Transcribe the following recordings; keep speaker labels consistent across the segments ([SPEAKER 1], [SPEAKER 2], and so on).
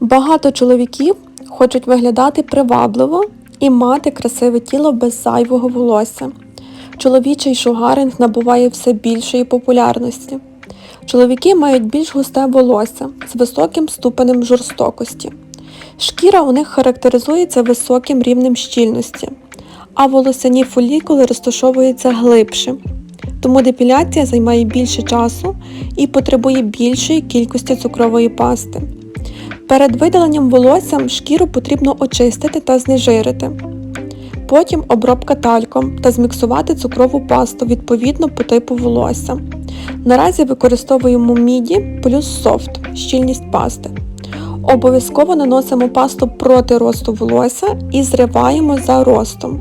[SPEAKER 1] Багато чоловіків хочуть виглядати привабливо і мати красиве тіло без зайвого волосся. Чоловічий шугаринг набуває все більшої популярності. Чоловіки мають більш густе волосся з високим ступенем жорстокості. Шкіра у них характеризується високим рівнем щільності, а волосяні фолікули розташовуються глибше. Тому депіляція займає більше часу і потребує більшої кількості цукрової пасти. Перед видаленням волосся шкіру потрібно очистити та знежирити. Потім обробка тальком та зміксувати цукрову пасту відповідно по типу волосся. Наразі використовуємо міді плюс софт щільність пасти. Обов'язково наносимо пасту проти росту волосся і зриваємо за ростом.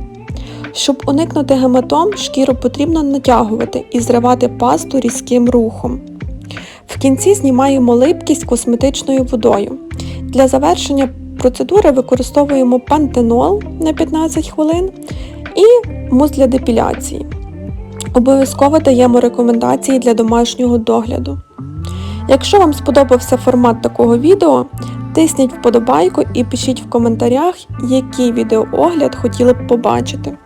[SPEAKER 1] Щоб уникнути гематом, шкіру потрібно натягувати і зривати пасту різким рухом. Кінці знімаємо липкість косметичною водою. Для завершення процедури використовуємо пантенол на 15 хвилин і мус для депіляції. Обов'язково даємо рекомендації для домашнього догляду. Якщо вам сподобався формат такого відео, тисніть вподобайку і пишіть в коментарях, який відеоогляд хотіли б побачити.